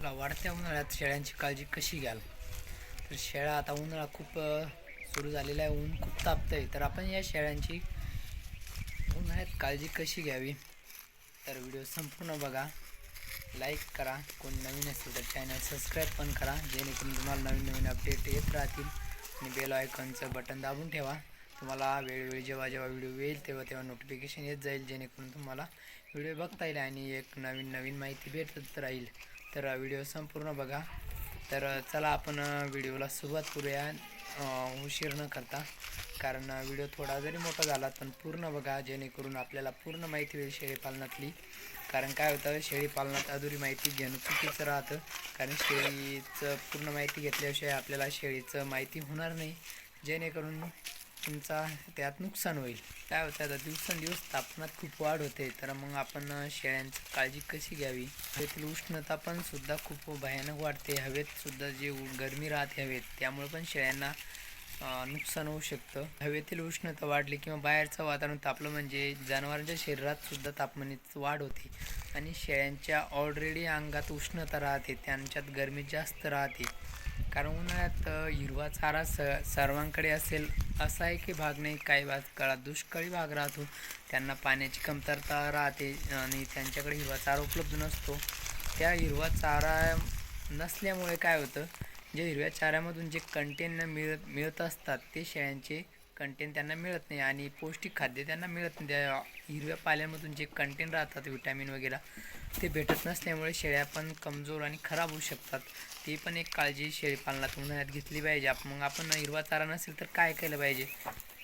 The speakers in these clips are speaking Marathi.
चला वाढत्या उन्हाळ्यात शेळ्यांची काळजी कशी घ्याल? तर शेळ्या आता उन्हाळा खूप सुरू झालेला आहे ऊन खूप तापतं आहे तर आपण या शेळ्यांची उन्हाळ्यात काळजी कशी घ्यावी? तर व्हिडिओ संपूर्ण बघा. लाईक करा. कोण नवीन असेल तर चॅनल सबस्क्राईब पण करा. जेणेकरून तुम्हाला नवीन नवीन अपडेट येत राहतील. आणि बेल आयकॉनचं बटन दाबून ठेवा. तुम्हाला वेळोवेळी जेव्हा जेव्हा व्हिडिओ येईल तेव्हा तेव्हा नोटिफिकेशन येत जाईल जेणेकरून तुम्हाला व्हिडिओ बघता येईल आणि एक नवीन नवीन माहिती भेटत राहील. तर व्हिडिओ संपूर्ण बघा. तर चला आपण व्हिडिओला सुरुवात करूया. उशीर न करता. कारण व्हिडिओ थोडा जरी मोठा झाला पण पूर्ण बघा जेणेकरून आपल्याला पूर्ण माहिती होईल शेळीपालनातली कारण काय होतं शेळीपालनात अधुरी माहिती घेणं चुकीचं राहतं. कारण शेळीचं पूर्ण माहिती घेतल्याशिवाय आपल्याला शेळीचं माहिती होणार नाही. जेणेकरून तुमचा त्यात नुकसान होईल. काय होतं आता दिवसेंदिवस तापमानात खूप वाढ होते. तर मग आपण शेळ्यांची काळजी कशी घ्यावी? हवेतील उष्णता पण सुद्धा खूप भयानक वाढते. हवेत सुद्धा जे गरमी राहते हवेत त्यामुळे पण शेळ्यांना नुकसान होऊ शकतं. हवेतील उष्णता वाढली किंवा बाहेरचं वातावरण तापलं म्हणजे जनावरांच्या शरीरात सुद्धा तापमानात वाढ होते. आणि शेळ्यांच्या ऑलरेडी अंगात उष्णता राहते त्यांच्यात गरमी जास्त राहते. कारण उन्हाळ्यात हिरवा चारा स सर्वांकडे असेल असा आहे की भाग नाही. काही भाग काळात दुष्काळी भाग राहतो. त्यांना पाण्याची कमतरता राहते आणि त्यांच्याकडे हिरवा चारा उपलब्ध नसतो. त्या हिरवा चारा नसल्यामुळे काय होतं? जे हिरव्या चाऱ्यामधून जे कंटेन मिळत मिळत असतात ते शेळ्यांचे कंटेन त्यांना मिळत नाही आणि पौष्टिक खाद्य त्यांना मिळत नाही. त्या हिरव्या पाल्यांमधून जे कंटेन राहतात विटॅमिन वगैरे ते भेटत नसल्यामुळे शेळ्या पण कमजोर आणि खराब होऊ शकतात. ती पण एक काळजी शेळीपालनात उन्हाळ्यात घेतली पाहिजे. आप मग आपण हिरवा चारा नसेल तर काय केलं पाहिजे?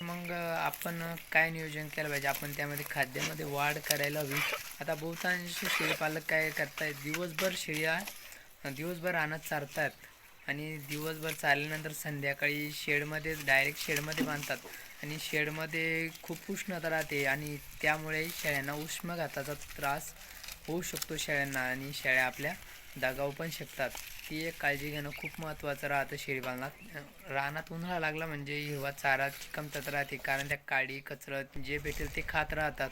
मग आपण काय नियोजन केलं पाहिजे? आपण त्यामध्ये खाद्यामध्ये वाढ करायला हवी. आता बहुतांश शेळीपालक काय करतायत? दिवसभर शेळ्या दिवसभर रानात चारतात आणि दिवसभर चालल्यानंतर संध्याकाळी शेडमध्ये डायरेक्ट शेडमध्ये बांधतात. आणि शेडमध्ये खूप उष्णता राहते आणि त्यामुळे शेळ्यांना उष्माघाताचा त्रास होऊ शकतो शेळ्यांना आणि शेळ्या आपल्या दगावू पण शकतात. ती एक काळजी घेणं खूप महत्त्वाचं राहतं शेळीपालनात. रानात उन्हाळा लागला म्हणजे हिरवा चाराची कमतरता राहते. कारण त्या काडी कचरत जे भेटेल ते खात राहतात.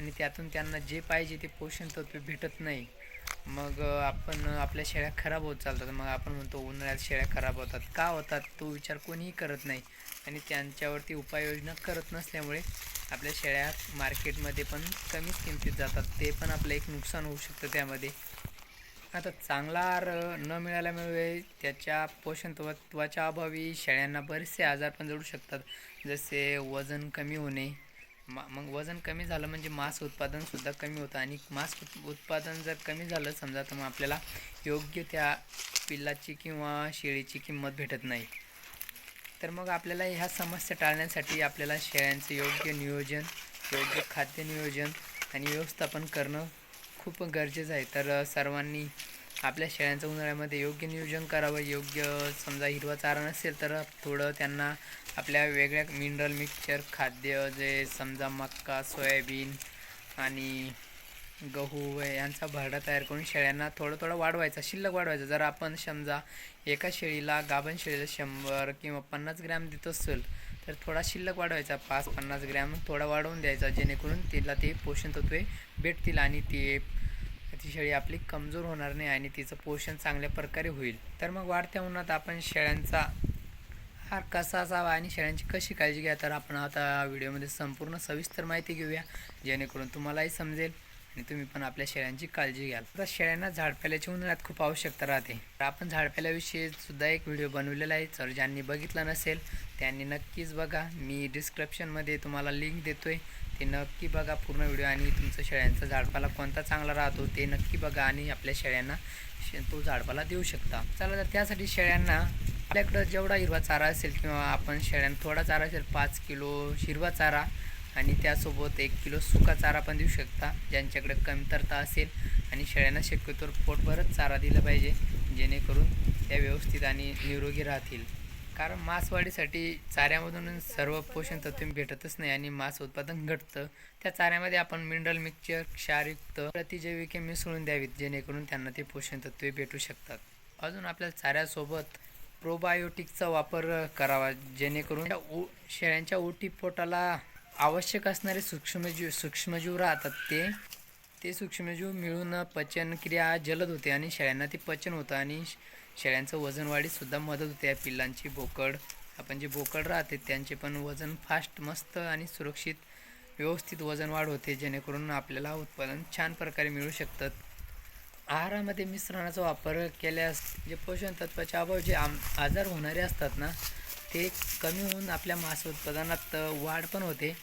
आणि त्यातून त्यांना जे पाहिजे ते पोषण तत्व भेटत नाही. मग आपण आपल्या शेळ्या खराब होत चालतात. मग आपण म्हणतो उन्हाळ्यात शेळ्या खराब होतात. का होतात? तो विचार कोणीही करत नाही. आणि त्यांच्यावरती उपाययोजना करत नसल्यामुळे आपल्या शेळ्या मार्केटमध्ये पण कमीच किमतीत जातात. ते पण आपलं एक नुकसान होऊ शकतं त्यामध्ये. आता चांगला आहार न मिळाल्यामुळे त्याच्या पोषण तत्वाच्या अभावी शेळ्यांना बरेचसे आजार पण जडू शकतात. जसे वजन कमी होणे मा मग वजन कमी झालं म्हणजे मांस उत्पादनसुद्धा कमी होतं. आणि मांस उत्पादन जर कमी झालं समजा तर मग आपल्याला योग्य त्या पिल्लाची किंवा शेळीची किंमत भेटत नाही. तर मग आपल्याला ह्या समस्या टाळण्यासाठी आपल्याला शेळ्यांचं योग्य नियोजन योग्य खाद्य नियोजन आणि व्यवस्थापन करणं खूप गरजेचं आहे. तर सर्वांनी आपल्या शेळ्यांचं उन्हाळ्यामध्ये योग्य नियोजन करावं. योग्य समजा हिरवा चारा नसेल तर थोडं त्यांना आपल्या वेगळ्या मिनरल मिक्सचर खाद्य जे समजा मक्का सोयाबीन आणि गहू यांचा भरडा तयार करून शेळ्यांना थोडं थोडं वाढवायचा शिल्लक वाढवायचा. जर आपण समजा एका शेळीला गाभण शेळीला शंभर किंवा पन्नास ग्रॅम देत असेल तर थोडा शिल्लक वाढवायचा. पाच पन्नास ग्रॅम थोडा वाढवून द्यायचा जेणेकरून तिला ते पोषण तत्वे भेटतील आणि ते ती शेळी आपली कमजोर होणार नाही आणि तिचं पोषण चांगल्या प्रकारे होईल. तर मग वाढत्या उन्हात आपण शेळ्यांचा आहार कसा असावा आणि शेळ्यांची कशी काळजी घ्या तर आपण आता व्हिडिओमध्ये संपूर्ण सविस्तर माहिती घेऊया जेणेकरून तुम्हालाही समजेल. आणि तुम्ही पण आपल्या शेळ्यांची काळजी घ्याल. आता शेळ्यांना झाडपाल्याची उन्हाळ्यात खूप आवश्यकता राहते. तर आपण झाडपाल्याविषयी सुद्धा एक व्हिडिओ बनवलेला आहे. तर ज्यांनी बघितला नसेल त्यांनी नक्कीच बघा. मी डिस्क्रिप्शनमध्ये तुम्हाला लिंक देतो आहे ते नक्की बघा पूर्ण व्हिडिओ आणि तुमचं शेळ्यांचा झाडपाला कोणता चांगला राहतो ते नक्की बघा आणि आपल्या शेळ्यांना शे- तो झाडपाला देऊ शकता. चला तर त्यासाठी शेळ्यांना आपल्याकडं जेवढा हिरवा चारा असेल किंवा आपण शेळ्यांना थोडा चारा असेल पाच किलो हिरवा चारा आणि त्यासोबत एक किलो सुका चारा पण देऊ शकता ज्यांच्याकडे कमतरता असेल आणि शेळ्यांना शक्यतोवर पोटभरच चारा दिला पाहिजे जेणेकरून त्या व्यवस्थित आणि निरोगी राहतील. कारण मांसवाढीसाठी चाऱ्यामधून सर्व पोषण तत्वे भेटतच नाही आणि मांस उत्पादन घटतं. त्या चाऱ्यामध्ये आपण मिनरल मिक्सचर क्षारयुक्त प्रतिजैविके मिसळून द्यावीत जेणेकरून त्यांना ते पोषण तत्वे भेटू शकतात. अजून आपल्या चाऱ्यासोबत प्रोबायोटिकचा वापर करावा जेणेकरून त्या शेळ्यांच्या ओटी पोटाला आवश्यक असणारे सूक्ष्मजीव सूक्ष्मजीव राहतात ते. ते सूक्ष्मजीव मिळून पचनक्रिया जलद होते आणि शेळ्यांना ते पचन होतं आणि श- शेळ्यांचं वजन वाढीसुद्धा मदत होते. या पिल्लांची बोकड आपण जे बोकड राहते त्यांचे पण वजन फास्ट मस्त आणि सुरक्षित व्यवस्थित वजन वाढ होते जेणेकरून आपल्याला उत्पादन छान प्रकारे मिळू शकतात आहारामध्ये मिश्रणाचा वापर केल्यास जे पोषण तत्वाच्या अभाव जे आम आजार होणारे असतात ना ते कमी होऊन आपल्या मांस उत्पादनात वाढ पण होते.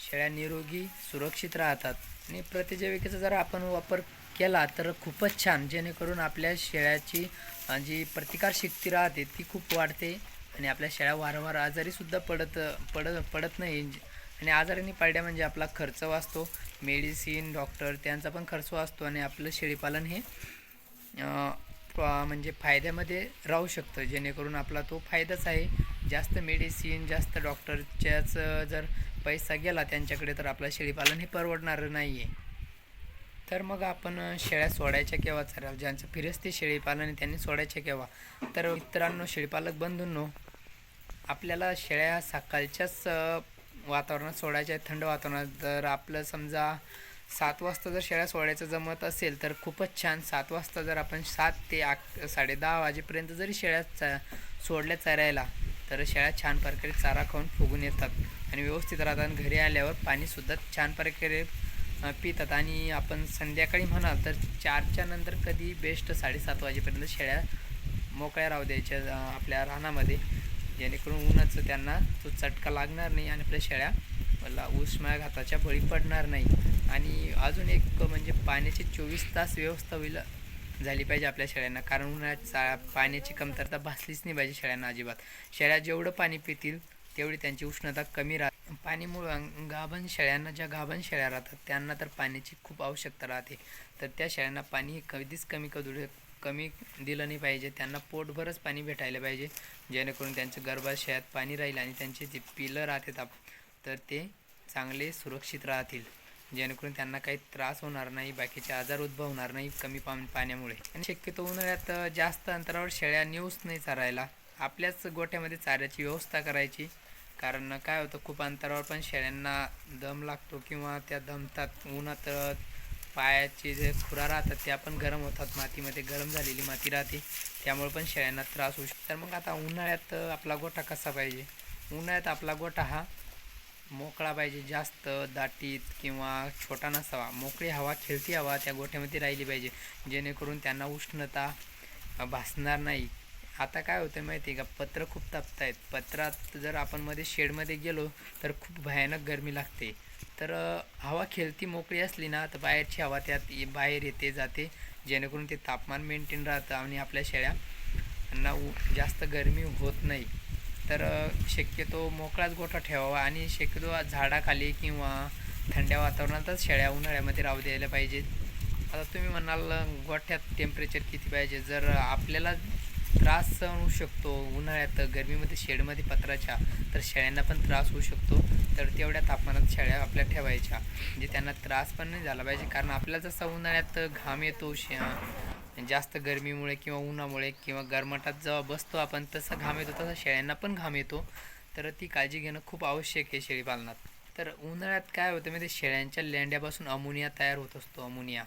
शेळ्या निरोगी सुरक्षित राहतात. आणि प्रतिजैविकेचा जर आपण वापर केला तर खूपच छान. जेणेकरून आपल्या शेळ्याची जी प्रतिकारशक्ती राहते ती खूप वाढते आणि आपल्या शेळ्या वारंवार आजारीसुद्धा पडत पडत पडत नाही. आणि आजाराने पाळल्या म्हणजे आपला खर्च वाचतो. मेडिसिन डॉक्टर त्यांचा पण खर्च वाचतो आणि आपलं शेळीपालन हे म्हणजे फायद्यामध्ये राहू शकतं जेणेकरून आपला तो फायदाच आहे. जास्त मेडिसिन जास्त डॉक्टरच्याच जर पैसा गेला त्यांच्याकडे तर आपलं शेळीपालन हे परवडणारं नाही आहे तर मग आपण शेळ्या सोडायच्या केव्हा? चालेल ज्यांचं फिरस्ती शेळीपालन आहे त्यांनी सोडायच्या केव्हा? तर मित्रांनो शेळीपालक बंधूंनो आपल्याला शेळ्या सकाळच्याच वातावरणात सोडायच्या थंड वातावरणात जर आपलं समजा सात वाजता जर शेळ्या सोडायचं जमत असेल तर खूपच छान. सात वाजता जर आपण सात ते आठ साडे दहा वाजेपर्यंत जरी शेळ्या चा सोडल्या चरायला तर शेळ्या छान प्रकारे चारा खाऊन फुगून येतात. आणि व्यवस्थित राहतात. आणि घरी आल्यावर पाणीसुद्धा छान प्रकारे पितात. आणि आपण संध्याकाळी म्हणाल तर चारच्या नंतर कधी बेस्ट साडेसात वाजेपर्यंत शेळ्या मोकळ्या राहू द्यायच्या आपल्या रानामध्ये. जेणेकरून उन्हाचं त्यांना तो चटका लागणार नाही आणि आपल्या शेळ्या मला उष्माघाताच्या बळी पडणार नाही. आणि अजून एक म्हणजे पाण्याची चोवीस तास व्यवस्था होईल झाली पाहिजे आपल्या शेळ्यांना. कारण उन्हाळ्यात चा पाण्याची कमतरता भासलीच नाही पाहिजे शेळ्यांना अजिबात. शेळ्या जेवढं पाणी पितील तेवढी त्यांची उष्णता कमी राहते पाणीमुळं गाभण शेळ्यांना ज्या गाभण शेळ्या राहतात त्यांना तर पाण्याची खूप आवश्यकता राहते. तर त्या शेळ्यांना पाणी हे कधीच कमी करू कमी दिलं नाही पाहिजे. त्यांना पोटभरच पाणी भेटायला पाहिजे जेणेकरून त्यांच्या गर्भाशयात पाणी राहील आणि त्यांचे जे पिलं राहतात आप- तर ते चांगले सुरक्षित राहतील. जेणेकरून त्यांना काही त्रास होणार नाही बाकीचे आजार उद्भवणार नाही कमी पाणी पाण्यामुळे. आणि शक्यतो उन्हाळ्यात जास्त अंतरावर शेळ्या नेऊच नाही चारायला. आपल्याच गोठ्यामध्ये चाऱ्याची व्यवस्था करायची. कारण काय होतं खूप अंतरावर पण शेळ्यांना दम लागतो किंवा त्या दमतात. उन्हात पायाचे जे खुरा राहतात त्या पण गरम होतात. मातीमध्ये गरम झालेली माती राहते. त्यामुळे पण शेळ्यांना त्रास होऊ शकतो. तर मग आता उन्हाळ्यात आपला गोठा कसा पाहिजे? उन्हाळ्यात आपला गोठा हा मोकळा पाहिजे जास्त दाटीत किंवा छोटा नसावा. मोकळी हवा खेळती हवा त्या गोठ्यामध्ये राहिली पाहिजे. जेणेकरून त्यांना उष्णता भासणार नाही. आता काय होतं माहिती आहे का? पत्र खूप तापत आहेत पत्रात जर आपण मध्ये शेडमध्ये गेलो तर खूप भयानक गरमी लागते. तर हवा खेळती मोकळी असली ना तर बाहेरची हवा त्यात बाहेर येते जाते. जेणेकरून ते तापमान मेंटेन राहतं आणि आपल्या शेळ्यांना उ- जास्त गरमी होत नाही. तर शक्यतो मोकळाच गोठा ठेवावा आणि शक्यतो झाडाखाली किंवा थंड्या वातावरणातच शेळ्या उन्हाळ्यामध्ये राहू द्यायला पाहिजेत. आता तुम्ही म्हणाल गोठ्यात टेम्परेचर किती पाहिजे? जर आपल्याला त्रास सहन होऊ शकतो उन्हाळ्यात गरमीमध्ये शेडमध्ये पत्राच्या तर शेळ्यांना पण त्रास होऊ शकतो. तर तेवढ्या तापमानात शेळ्या आपल्या ठेवायच्या. म्हणजे त्यांना त्रास पण नाही झाला पाहिजे. कारण आपल्याला जसा उन्हाळ्यात घाम येतो शे जास्त गरमीमुळे किंवा उन्हामुळे किंवा गरमाटात जेव्हा बसतो आपण तसा घाम येतो तसा शेळ्यांना पण घाम येतो. तर ती काळजी घेणं खूप आवश्यक आहे शेळीपालनात तर उन्हाळ्यात काय होतं म्हणजे शेळ्यांच्या लेंड्यापासून अमोनिया तयार होत असतो अमोनिया.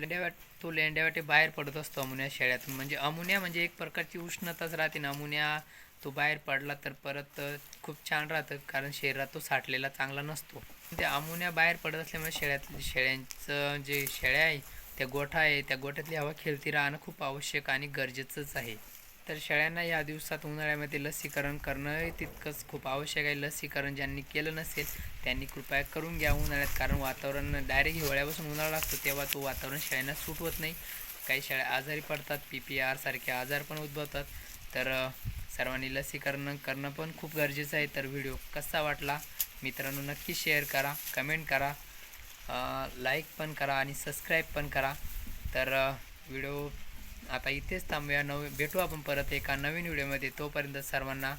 लेंड्यावाट तो लेंड्यावाटे बाहेर पडत असतो अमोनिया शेळ्यातून. म्हणजे अमोनिया म्हणजे एक प्रकारची उष्णताच राहते ना. अमोनिया तो बाहेर पडला तर परत खूप छान राहतं कारण शरीरात तो साठलेला चांगला नसतो. ते अमोनिया बाहेर पडत असल्यामुळे शेळ्यात शेळ्यांचं जे शेळ्या आहे त्या गोठा आहे त्या गोठ्यातली हवा खेळती राहणं खूप आवश्यक आणि गरजेचंच आहे. तर शेळ्यांना या दिवसात उन्हाळ्यामध्ये लसीकरण करणं तितकंच खूप आवश्यक आहे. लसीकरण ज्यांनी केलं नसेल त्यांनी कृपया करून घ्या उन्हाळ्यात कारण वातावरण डायरेक्ट हिवाळ्यापासून उन्हाळा लागतो तेव्हा तो वातावरण शेळ्यांना सूट होत नाही. काही शेळ्या आजारी पडतात पी पी आरसारखे आजार पण उद्भवतात. तर सर्वांनी लसीकरण करणं पण खूप गरजेचं आहे. तर व्हिडिओ कसा वाटला? मित्रांनो नक्की शेअर करा कमेंट करा. लाईक पण करा आणि सबस्क्राईब पण करा. तर व्हिडिओ आता इथेच थांबूया. नव भेटू आपण परत एका नवीन व्हिडिओमध्ये तोपर्यंत सर्वांना